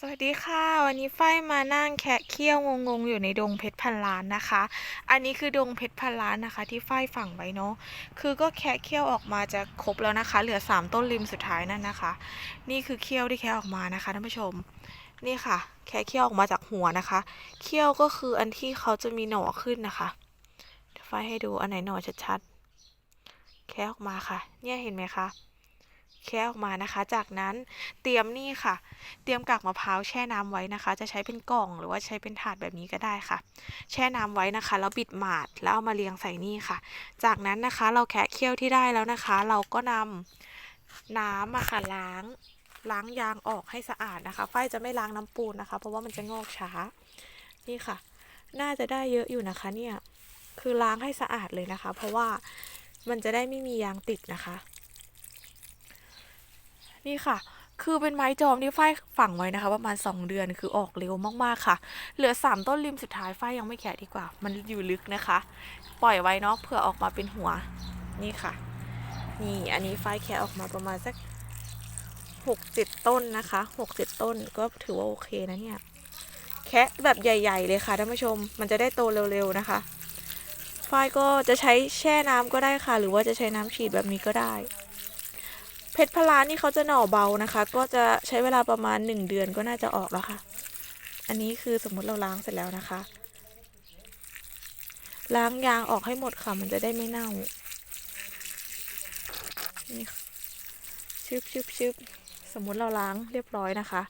สวัสดีค่ะ วันนี้ฝ้ายมานั่งแคะเขี้ยวงงๆ อยู่ในดงเพชรพันล้านนะคะ อันนี้คือดงเพชรพันล้านนะคะ ที่ฝ้ายฝังไว้เนาะคือก็แคะเขี้ยวออกมาจะครบแล้วนะคะ เหลือ 3 ต้นริมสุดท้ายนั่นนะคะ นี่คือเขี้ยวที่แคะออกมานะคะท่านผู้ชมนี่ค่ะ แคะเขี้ยวออกมาจากหัวนะคะเขี้ยวก็คืออันที่เขาจะมีหน่อขึ้นนะคะเดี๋ยวฝ้ายให้ดูอันไหนหน่อชัดๆแคะออกมาค่ะ เนี่ยเห็นไหมคะ แคะออกมานะคะ จากนั้นเตรียมนี่ค่ะ เตรียมกากมะพร้าวแช่น้ำไว้นะคะ จะใช้เป็นกล่องหรือว่าใช้เป็นถาดแบบนี้ก็ได้ค่ะ แช่น้ำไว้นะคะ แล้วบิดหมาดแล้วเอามาเรียงใส่นี่ค่ะ จากนั้นนะคะเราแคะเคี่ยวที่ได้แล้วนะคะ เราก็นำน้ำมาค่ะล้างล้างยางออกให้สะอาดนะคะฝ้ายจะไม่ล้างน้ำปูนนะคะ เพราะว่ามันจะงอกช้า นี่ค่ะ น่าจะได้เยอะอยู่นะคะเนี่ย คือล้างให้สะอาดเลยนะคะ เพราะว่ามันจะได้ไม่มียางติดนะคะ นี่ค่ะ คือเป็นไม้จอมที่ฝ้ายฝังไว้นะคะ ประมาณ 2 เดือนคือออกเร็วมากๆค่ะ เหลือ 3 ต้นริมสุดท้ายฝ้ายยังไม่แกะดีกว่า มันอยู่ลึกนะคะ ปล่อยไว้เนาะเผื่อออกมาเป็นหัวนี่ค่ะ นี่อันนี้ฝ้ายแคะออกมาประมาณสักหกเจ็ดต้นนะคะหกเจ็ดต้นก็ถือว่าโอเคนะเนี่ยแคะแบบใหญ่ ๆ เลยค่ะท่านผู้ชม มันจะได้โตเร็วๆนะคะ ฝ้ายก็จะใช้แช่น้ำก็ได้ค่ะ หรือว่าจะใช้น้ำฉีดแบบนี้ก็ได้ เพชรพลานี่เขาจะหน่อเบานะคะ ก็จะใช้เวลาประมาณ 1 เดือนก็น่าจะออกแล้วค่ะ อันนี้คือสมมุติเราล้างเสร็จแล้วนะคะ ล้างยางออกให้หมดค่ะ มันจะได้ไม่เน่า นี่ชึบชึบชึบสมมุติเราล้างเรียบร้อยนะคะ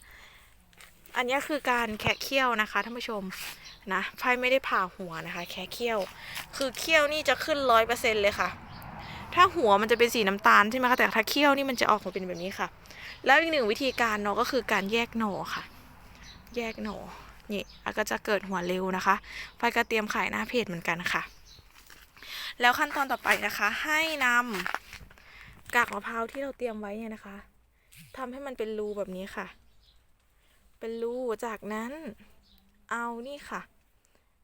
อันนี้คือการแคะเขี้ยวนะคะท่านผู้ชมนะไพ่ไม่ได้ผ่าหัวนะคะ แคะเขี้ยว คือเขี้ยวนี่จะขึ้นร้อยเปอร์เซ็นเลยค่ะ ถ้าหัวมันจะเป็นสีน้ำตาลใช่ไหมคะแต่ถ้าเคี่ยวนี่มันจะออกมาเป็นแบบนี้ค่ะ แล้วอีกหนึ่งวิธีการเนาะก็คือการแยกหน่อค่ะ แยกหน่อนี่แล้วก็จะเกิดหัวเร็วนะคะไฟก็เตรียมขายหน้าเพจเหมือนกันค่ะ แล้วขั้นตอนต่อไปนะคะ ให้นำกากมะพร้าวที่เราเตรียมไว้เนี่ยนะคะทำให้มันเป็นรูแบบนี้ค่ะ เป็นรูจากนั้นเอานี่ค่ะ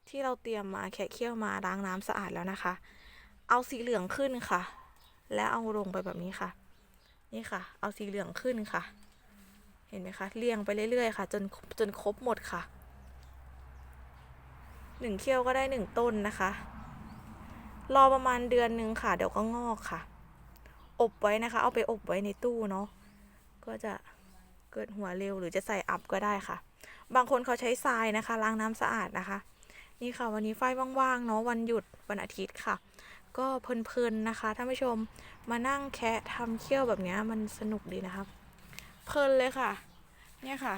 ที่เราเตรียมมาแคะเคี่ยวมาล้างน้ำสะอาดแล้วนะคะ เอาสีเหลืองขึ้นค่ะ แล้วเอาลงไปแบบนี้ค่ะ นี่ค่ะ เอาสีเหลืองขึ้นค่ะ เห็นไหมคะเรียงไปเรื่อยๆค่ะ จนจนครบหมดค่ะหนึ่งเขี้ยวก็ได้หนึ่งต้นนะคะ รอประมาณเดือนหนึ่งค่ะ เดี๋ยวก็งอกค่ะ อบไว้นะคะ เอาไปอบไว้ในตู้เนาะก็จะเกิดหัวเร็วหรือจะใส่อัพก็ได้ค่ะ บางคนเขาใช้ทรายนะคะล้างน้ำสะอาดนะคะ นี่ค่ะวันนี้ไฟว่างๆเนาะวันหยุดวันอาทิตย์ค่ะ ก็เพลินๆนะคะท่านผู้ชมมานั่งแคะทำเขี้ยวแบบนี้มันสนุกดีนะครับ เพลินเลยค่ะ เนี่ยค่ะ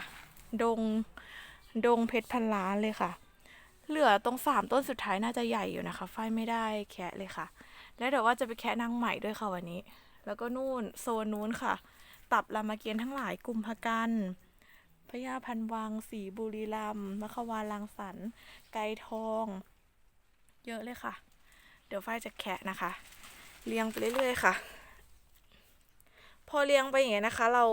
ดงดงเพชรพันล้านเลยค่ะ เหลือตรงสามต้นสุดท้ายน่าจะใหญ่อยู่นะคะไฟไม่ได้แคะเลยค่ะ แล้วเดี๋ยวว่าจะไปแคะนางใหม่ด้วยค่ะวันนี้ แล้วก็นู่นโซนนู้นค่ะ ตับรามเกียรติ์ทั้งหลายกลุ่มพะกันพญาพันวังสีบุรีรัมย์มะขวานลังสรรไกรทอง เยอะเลยค่ะ ดี๋ยวฝ้ายจะแคะนะคะ เรียงไปเรื่อยๆค่ะ พอเรียงไปอย่างเงี้ยนะคะ เรา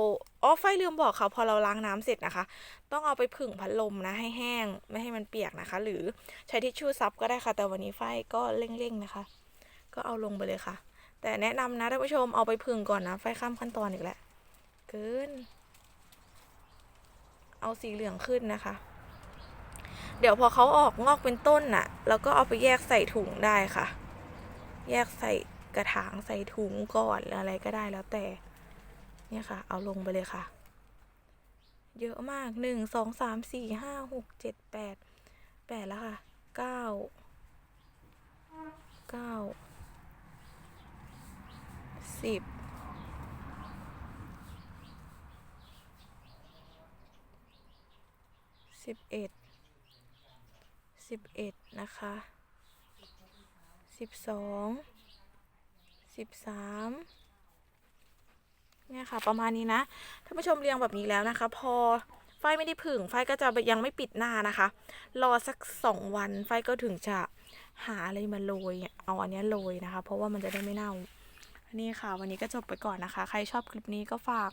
อ๋อฝ้ายลืมบอกค่ะ พอเราล้างน้ำเสร็จนะคะ ต้องเอาไปผึ่งพัดลมนะให้แห้งไม่ให้มันเปียกนะคะ หรือใช้ทิชชู่ซับก็ได้ค่ะ แต่วันนี้ฝ้ายก็เร่งๆนะคะ ก็เอาลงไปเลยค่ะ แต่แนะนำนะท่านผู้ชมเอาไปผึ่งก่อนนะฝ้ายข้ามขั้นตอนอีกแล้วเกินเอาสีเหลืองขึ้นนะคะ เดี๋ยวพอเขาออกงอกเป็นต้นน่ะเราก็เอาไปแยกใส่ถุงได้ค่ะ แยกใส่กระถางใส่ถุงก่อนหรืออะไรก็ได้แล้วแต่ เนี่ยค่ะ เอาลงไปเลยค่ะ เยอะมากหนึ่งสองสามสี่ห้าหกเจ็ดแปดแปดแล้วค่ะเก้าเก้าสิบสิบเอ็ดสิบเอ็ดนะคะ สิบสองสิบสามเนี่ยค่ะ ประมาณนี้นะท่านผู้ชมเรียงแบบนี้แล้วนะคะ พอไฟไม่ได้ผึ่งไฟก็จะยังไม่ปิดหน้านะคะ รอสักสองวันไฟก็ถึงจะหาอะไรมาโรยเอาอันนี้โรยนะคะ เพราะว่ามันจะได้ไม่เน่านี่ค่ะ วันนี้ก็จบไปก่อนนะคะ ใครชอบคลิปนี้ก็ฝาก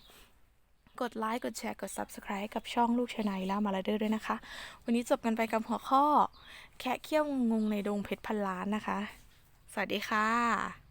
กดไลค์กดแชร์กด Subscribe ให้กับช่องลูกชนายแล้วมาลาเดอร์ด้วยนะคะ วันนี้จบกันไปกับหัวข้อ แคะเขี้ยวงงในดงเพชรพันล้านนะคะ สวัสดีค่ะ